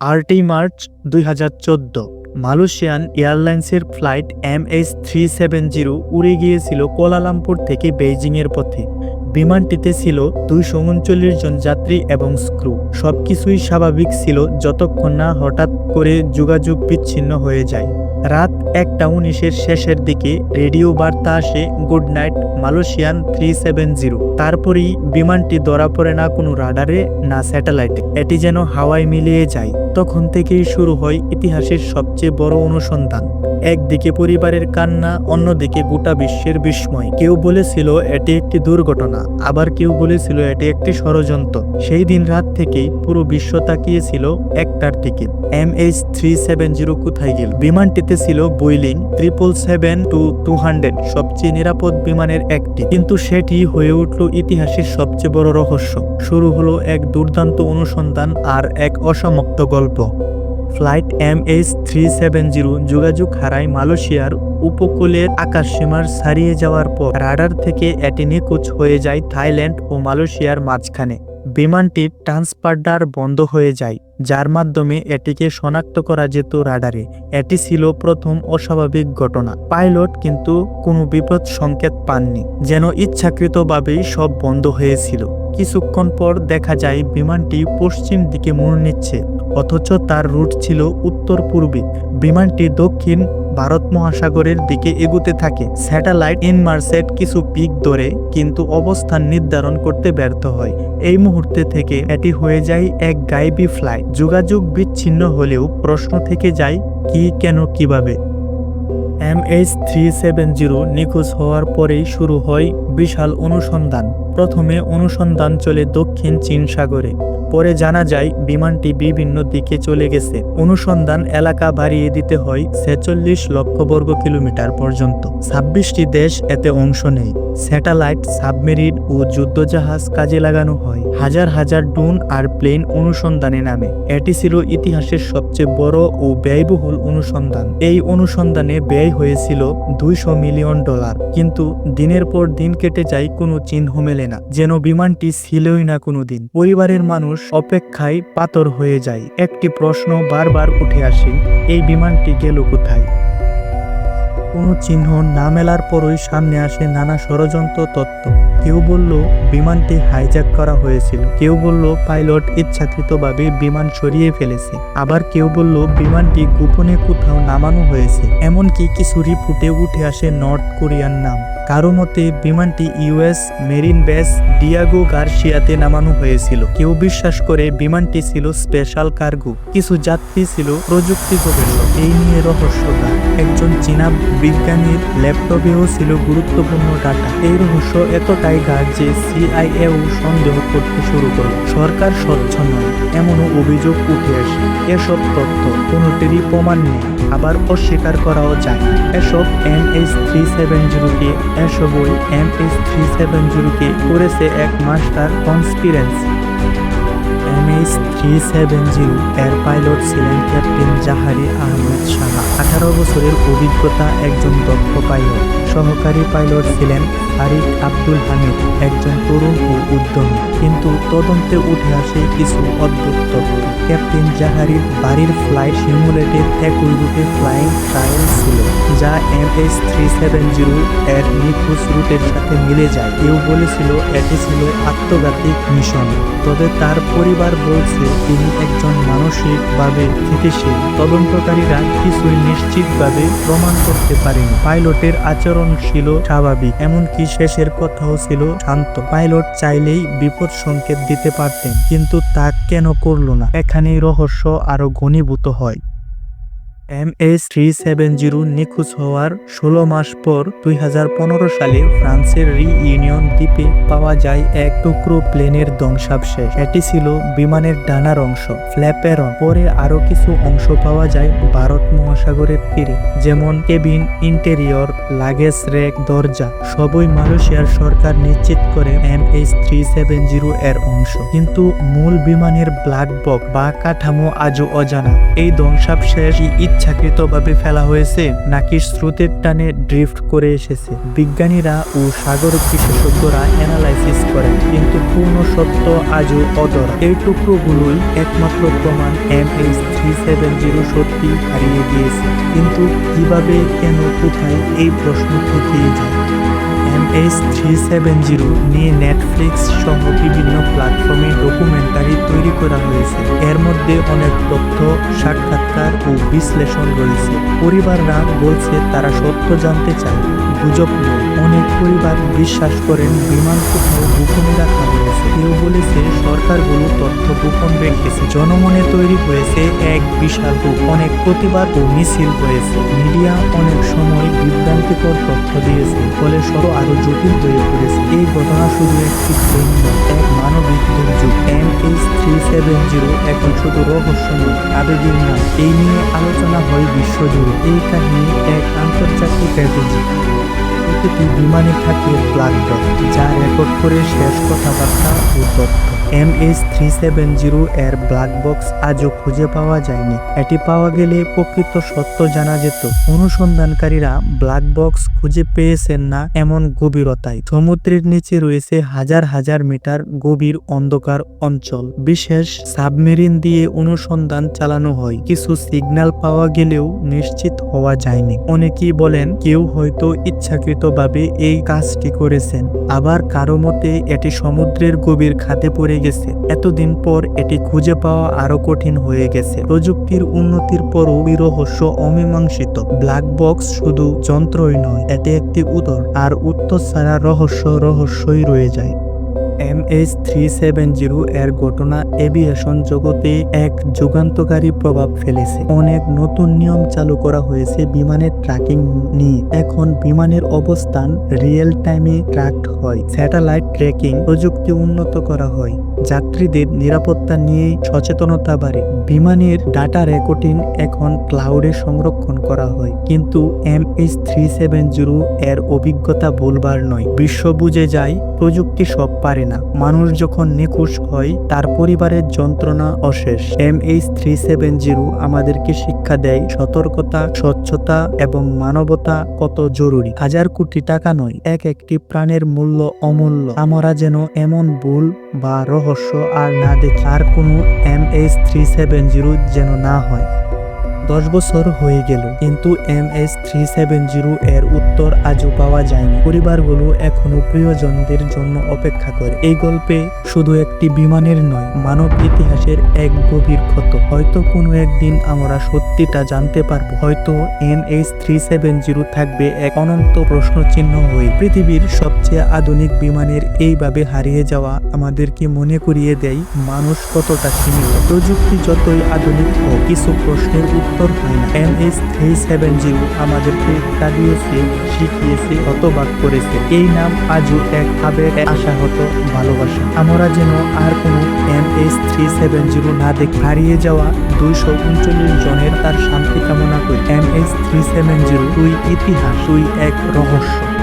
আটই মার্চ দুই হাজার চোদ্দ, মালয়েশিয়ান এয়ারলাইন্সের flight M H three seven zero উড়ে গিয়েছিল কোলালামপুর থেকে বেইজিংয়ের পথে। বিমানটিতে ছিল দুইশো উনচল্লিশ জন যাত্রী এবং স্ক্রু। সবকিছুই স্বাভাবিক ছিল যতক্ষণ না হঠাৎ করে যোগাযোগ বিচ্ছিন্ন হয়ে যায়। রাত একটা উনিশের শেষের দিকে রেডিও বার্তা আসে, good night, Malaysian three seven zero. তারপরেই বিমানটি ধরা পড়ে না কোনো রাডারে, না স্যাটেলাইটে। এটি যেন হাওয়ায় মিলিয়ে যায়। তখন থেকেই শুরু হয় ইতিহাসের সবচেয়ে বড় অনুসন্ধান। একদিকে পরিবারের কান্না, অন্যদিকে গোটা বিশ্বের বিস্ময়। কেউ বলেছিল, এটি একটি দুর্ঘটনা। আবার কেউ বলেছিল, এটি একটি ষড়যন্ত্র। সেই দিন রাত থেকেই পুরো বিশ্ব তাকিয়েছিল একটার দিকে M H three seven zero কোথায় গেল? বিমানটিতে ছিল Boeing triple seven two two hundred সবচেয়ে নিরাপদ বিমানের একটি। কিন্তু সেটি হয়ে উঠল ইতিহাসের সবচেয়ে বড় রহস্য। শুরু হলো এক দুর্দান্ত অনুসন্ধান আর এক অসমাপ্ত গল্প। Flight M H three seven zero যোগাযোগ হারায় মালয়েশিয়ার উপকূলের আকাশসীমার ছাড়িয়ে যাওয়ার পর রাডার থেকে এটি নিখোঁজ হয়ে যায় থাইল্যান্ড ও মালয়েশিয়ার মাঝখানে। বিমানটির ট্রান্সপার্ডার বন্ধ হয়ে যায়, যার মাধ্যমে এটিকে শনাক্ত করা যেত রাডারে। এটি ছিল প্রথম অস্বাভাবিক ঘটনা। পাইলট কিন্তু কোনো বিপদ সংকেত পাননি, যেন ইচ্ছাকৃতভাবেই সব বন্ধ হয়েছিল। কিছুক্ষণ পর দেখা যায় বিমানটি পশ্চিম দিকে মোড় নিচ্ছে, অথচ তার রুট ছিল উত্তর পূর্বে বিমানটি দক্ষিণ ভারত মহাসাগরের দিকে এগুতে থাকে। স্যাটেলাইট ইনমার্সেট কিছু পিক ধরে, কিন্তু অবস্থান নির্ধারণ করতে ব্যর্থ হয়। এই মুহূর্তে থেকে এটি হয়ে যায় এক গাইবি ফ্লাইট। যোগাযোগ বিচ্ছিন্ন হলেও প্রশ্ন থেকে যায়, কি, কেন, কীভাবে? M H three seven zero নিখোঁজ হওয়ার পরেই শুরু হয় বিশাল অনুসন্ধান। প্রথমে অনুসন্ধান চলে দক্ষিণ চীন সাগরে। পরে জানা যায়, বিমানটি বিভিন্ন দিকে চলে গেছে। অনুসন্ধান এলাকা বাড়িয়ে দিতে হয় ছেচল্লিশ লক্ষ বর্গ কিলোমিটার পর্যন্ত। ছাব্বিশটি দেশ এতে অংশ নেয়। স্যাটেলাইট, সাবমেরিন ও যুদ্ধজাহাজ কাজে লাগানো হয়। হাজার হাজার ডুন আর প্লেন অনুসন্ধানে নামে। এটি ছিল ইতিহাসের সবচেয়ে বড় ও ব্যয়বহুল অনুসন্ধান। এই অনুসন্ধানে ব্যয় হয়েছিল দুইশো মিলিয়ন ডলার। কিন্তু দিনের পর দিন কেটে যায়, কোনো চিহ্ন মেলে না। যেন বিমানটি ছিলই না কোনো দিন। পরিবারের মানুষ অপেক্ষায় পাতর হয়ে যায়। একটি প্রশ্ন বারবার উঠে আসে, এই বিমানটি গেল কোথায়? কোনো চিহ্ন না মেলার পরই সামনে আসে নানা ষড়যন্ত্র তত্ত্ব। কেউ বলল, বিমানটি হাইজ্যাক করা হয়েছিল। কেউ বলল, পাইলট ইচ্ছাকৃতভাবে বিমান সরিয়ে ফেলেছে। আবার কেউ বলল, বিমানটি গোপনে কোথাও নামানো হয়েছে। এমনকি কিছু রিপোর্টে উঠে আসে নর্থ কোরিয়ার নাম। কারও মতে, বিমানটি ইউএস মেরিন বেস ডিয়াগো গার্সিয়াতে নামানো হয়েছিল। কেউ বিশ্বাস করে বিমানটি ছিল স্পেশাল কার্গো। কিছু যাত্রী ছিল প্রযুক্তি প্রবীণ এই নিয়ে রহস্যটা একজন চীনা বিজ্ঞানীর ল্যাপটপেও ছিল গুরুত্বপূর্ণ ডাটা। এই রহস্য এতটাই গাঢ় যে সিআইএও সন্দেহ করতে শুরু করে সরকার স্বচ্ছ নয়, এমনও অভিযোগ উঠে আসে। এসব তথ্য কোনোটিরই প্রমাণ নেই। আবার অস্বীকার করাও যায় এসব এন এইচ থ্রি সেভেন জিরোকে এসবই এম এস থ্রি সেভেন জিরোকে করেছে এক master conspiracy H three seven zero এর পাইলট ছিলেন ক্যাপ্টেন জাহারি আহমেদ সাহা। আঠারো বছরের অভিজ্ঞতা একজন দক্ষ পাইলট। সহকারী পাইলট ছিলেন ফারিক আব্দুল হামিদ, একজন তরুণ ও উদ্যমী। কিন্তু তদন্তে উঠে আসে কিছু অদ্ভুত তথ্য। ক্যাপ্টেন জাহারির বাড়ির ফ্লাইট সিমুলেটেড একই রুটে ফ্লাইং ট্রায়াল ছিল, যা M H three seven zero এর নিখোঁজ রুটের সাথে মিলে যায়। কেউ বলেছিল এটি ছিল আত্মঘাতিক মিশন, তবে তার পরিবার বলছে, তিনি একজন মানসিকভাবে স্থিতিশীল। তদন্তকারীরা কিছুই নিশ্চিতভাবে প্রমাণ করতে পারেনি। পাইলটের আচরণ ছিল স্বাভাবিক, এমনকি শেষের কথাও ছিল শান্ত। পাইলট চাইলেই বিপদ সংকেত দিতে পারতেন, কিন্তু তা কেন করল না? এখানেই রহস্য আরও ঘনীভূত হয়। M S three seven zero নিখোঁজ হওয়ার ষোলো মাস পর দু হাজার পনেরো সালে ফ্রান্সের রি ইউনিয়ন দ্বীপে পাওয়া যায় এক টুকরো প্লেনের ধ্বংসাবশেষ। এটি ছিল বিমানের ডানার অংশ ফ্ল্যাপের পরে আরও কিছু অংশ পাওয়া যায় ভারত মহাসাগরের তীরে, যেমন কেবিন, ইন্টেরিয়র, লাগেজ রেক, দরজা। সবই মালয়েশিয়ার সরকার নিশ্চিত করে M H three seven zero এর অংশ। কিন্তু মূল বিমানের ব্ল্যাক বক্স বা কাঠামো আজও অজানা। এই ধ্বংসাবশেষ ইচ্ছাকৃতভাবে ফেলা হয়েছে, নাকি স্রোতের টানে ড্রিফট করে এসেছে। বিজ্ঞানীরা ও সাগর বিশেষজ্ঞরা অ্যানালাইসিস করেন, কিন্তু পূর্ণ সত্য আজও অদর। এই টুকরোগুলোই একমাত্র প্রমাণ M H three seven zero সত্যি হারিয়ে গিয়েছে। কিন্তু কীভাবে, কেন, কোথায় এই প্রশ্ন থেকেই যায়। এমএস থ্রি সেভেন জিরো নিয়ে নেটফ্লিক্স সহ বিভিন্ন প্ল্যাটফর্মে ডকুমেন্টারি তৈরি করা হয়েছে। এর মধ্যে অনেক তথ্য, সাক্ষাৎকার ও বিশ্লেষণ রয়েছে। পরিবাররা বলছে, তারা সত্য জানতে চায়। গুজব অনেক পরিবার বিশ্বাস করেন, বিমান কোথাও গোপনে রাখা হয়েছে। কেউ বলেছে, সরকারগুলো তথ্য গোপন রেখেছে। জনমনে তৈরি হয়েছে এক বিশাল অনেক প্রতিবাদ ও মিছিল হয়েছে। মিডিয়া অনেক সময় বিভ্রান্তিকর তথ্য দিয়েছে, ফলে সব আরও জটিল হয়ে পড়েছে। এই ঘটনা শুধু একটি এক মানবিক দুর্যোগ। M H three seven zero, এখন শুধু রহস্য নয় আবেগের নাম। এই নিয়ে আলোচনা হয় বিশ্বজুড়ে। এই কাহিনী এক আন্তর্জাতিক ট্র্যাজেডি। প্রতিটি বিমানে থাকে প্লাগ যা রেকর্ড করে শেষ কথাবার্তা ও তথ্য। M H three seven zero এর ব্ল্যাক বক্স আজও খুঁজে পাওয়া যায়নি। এটি পাওয়া গেলে প্রকৃত সত্য জানা যেত। অনুসন্ধানকারীরা ব্ল্যাক বক্স খুঁজে পেয়েছেন না এমন গভীরতায়। সমুদ্রের নিচে রয়েছে হাজার হাজার মিটার গভীর অন্ধকার অঞ্চল। বিশেষ সাবমেরিন দিয়ে অনুসন্ধান চালানো হয়। কিছু সিগন্যাল পাওয়া গেলেও নিশ্চিত হওয়া যায়নি। অনেকেই বলেন কেউ হয়তো ইচ্ছাকৃতভাবে এই কাজটি করেছেন। আবার কারও মতে, এটি সমুদ্রের গভীর খাতে পড়ে গেছে। এতদিন পর এটি খুঁজে পাওয়া আরও কঠিন হয়ে গেছে। প্রযুক্তির উন্নতির পরও এই রহস্য অমীমাংসিত। ব্ল্যাক বক্স শুধু যন্ত্রই নয়, এটি একটি উত্তর আর উত্তর ছাড়া রহস্য রহস্যই রয়ে যায়। M H three seven zero এর ঘটনা এভিয়েশন জগতে এক যুগান্তকারী প্রভাব ফেলেছে। অনেক নতুন নিয়ম চালু করা হয়েছে বিমানের ট্র্যাকিং নিয়ে। এখন বিমানের অবস্থান রিয়েল টাইমে ট্র্যাক হয়। স্যাটেলাইট ট্র্যাকিং প্রযুক্তি উন্নত করা হয়। যাত্রীদের নিরাপত্তা নিয়ে সচেতনতা বাড়ে। বিমানের ডাটা রেকর্ডিং এখন ক্লাউডে সংরক্ষণ করা হয়। কিন্তু M H three seven zero এর অভিজ্ঞতা বলবার নয়। বিশ্ব বুঝে যায়, প্রযুক্তি সব পারে না। মানুষ যখন নিখোঁজ হয়, তার পরিবারের যন্ত্রণা অশেষ। M H three seven zero আমাদেরকে শিক্ষা দেয় সতর্কতা, স্বচ্ছতা এবং মানবতা কত জরুরি? হাজার কোটি টাকা নয়, এক একটি প্রাণের মূল্য অমূল্য। আমরা যেন এমন ভুল বা রহস্য আর না দেখি। আর কোনো M H three seven zero যেন না হয়। দশ বছর হয়ে গেল, কিন্তু M S three seven zero এর উত্তর আজও পাওয়া যায়নি। পরিবারগুলো এখনও প্রিয়জনদের জন্য অপেক্ষা করে। এই গল্পে শুধু একটি বিমানের নয়, মানব ইতিহাসের এক গভীর ক্ষত। হয়তো কোনো একদিন আমরা সত্যিটা জানতে পারব। হয়তো N H three seven zero থাকবে এক অনন্ত প্রশ্ন চিহ্ন হয়ে। পৃথিবীর সবচেয়ে আধুনিক বিমানের এইভাবে হারিয়ে যাওয়া আমাদেরকে মনে করিয়ে দেয়? মানুষ কতটা সীমিত? প্রযুক্তি যতই আধুনিক হোক, কিছু প্রশ্নের উত্তর হয় না। M S three seven zero আমাদেরকে কাঁদিয়েছে, শিখিয়েছে, হতবাক করেছে। এই নাম আজও এক ভাবে আশা হতো ভালোবাসা। আমরা যেন আর কোনো M S three seven zero না দেখে। হারিয়ে যাওয়া দুইশো উনচল্লিশ জনের তার শান্তি কামনা করি। M S three seven zero তুই ইতিহাস তুই এক রহস্য।